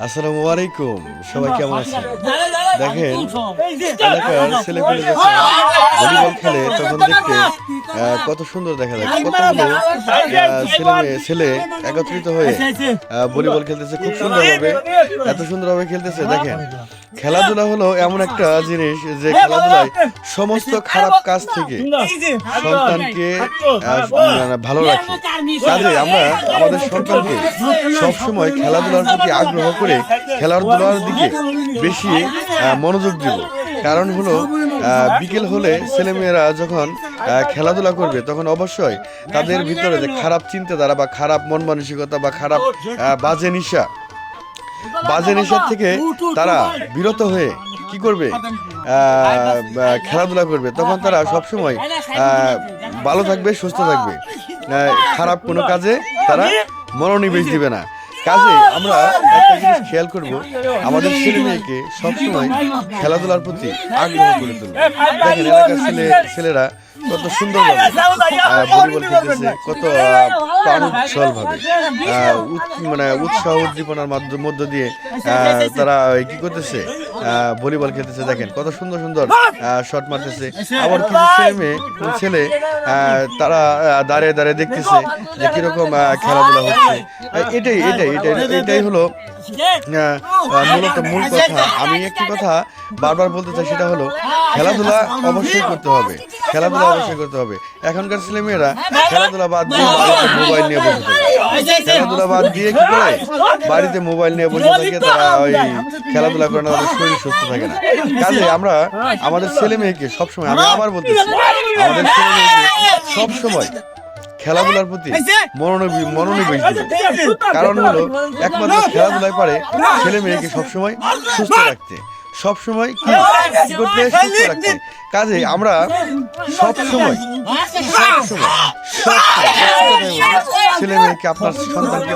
আসসালামু আলাইকুম সবাই কেমন আছেন দেখেন এলাকার ছেলেগুলো যখন ভলিবল খেলে তখন দেখতে আহ, কত সুন্দর দেখা যায় কতগুলো আহ, ছেলে মেয়ে ছেলে একত্রিত হয়ে আহ, ভলিবল খেলতেছে খুব সুন্দরভাবে এত সুন্দরভাবে খেলতেছে দেখেন খেলাধুলা হলো এমন একটা জিনিস যে খেলাধুলায় সমস্ত খারাপ কাজ থেকে সন্তানকে মানে ভালো রাখে। কাজে আমরা আমাদের সন্তানকে সবসময় খেলাধুলার প্রতি আগ্রহ করে খেলাধুলার দিকে বেশি মনোযোগ দিব। কারণ হলো বিকেল হলে ছেলেমেয়েরা যখন আহ, খেলাধুলা করবে তখন অবশ্যই তাদের ভিতরে যে খারাপ চিন্তাধারা বা খারাপ মন মানসিকতা বা খারাপ বাজে নিশা বাজে নেশার থেকে তারা বিরত হয়ে কি করবে? খেলাধুলা করবে। তখন তারা সবসময় ভালো থাকবে, সুস্থ থাকবে। খারাপ কোনো কাজে তারা মনোনিবেশ দিবে না। কাজে আমরা একটা জিনিস খেয়াল করব, আমাদের ছেলে মেয়েকে সবসময় খেলাধুলার প্রতি আগ্রহ করে তুলব। দেখেন, এলাকার ছেলে ছেলেরা কত খেলতেছে, কত প্রাণোচ্ছল ভাবে মানে উৎসাহ উদ্দীপনার মাধ্যম মধ্য দিয়ে তারা এই কি করতেছে? ভলিবল খেলতেছে দেখেন কত সুন্দর সুন্দর শট মারতেছে। আবার কিছু ছেলে মেয়ে ছেলে তারা দাঁড়িয়ে দাঁড়িয়ে দেখতেছে যে কীরকম খেলাধুলা হচ্ছে। এটাই এটাই এটাই এটাই হলো মূলত মূল কথা। আমি একটি কথা বারবার বলতে চাই সেটা হলো খেলাধুলা অবশ্যই করতে হবে। খেলাধুলা অবশ্যই করতে হবে। এখনকার ছেলেমেয়েরা খেলাধুলা বাদ দিয়ে মোবাইল নিয়ে বসে থাকে। খেলাধুলা বাদ দিয়ে কি করে? বাড়িতে মোবাইল নিয়ে বসে থাকে তারা ওই খেলাধুলা করে না তাদের শরীর সুস্থ থাকে না। কাজে আমরা আমাদের ছেলে মেয়েকে সবসময় আমি আবার বলতেছি আমাদের ছেলে মেয়েকে সবসময় খেলাধুলার প্রতি মনোনিবেশ মনোনিবেশ দিবে। কারণ হলো একমাত্র খেলাধুলায় পারে ছেলে মেয়েকে সবসময় সুস্থ রাখতে। সবসময় কি করতে? সুস্থ রাখতে। কাজে আমরা সবসময় সবসময় সবসময় ছেলে মেয়েকে আপনার সন্তানকে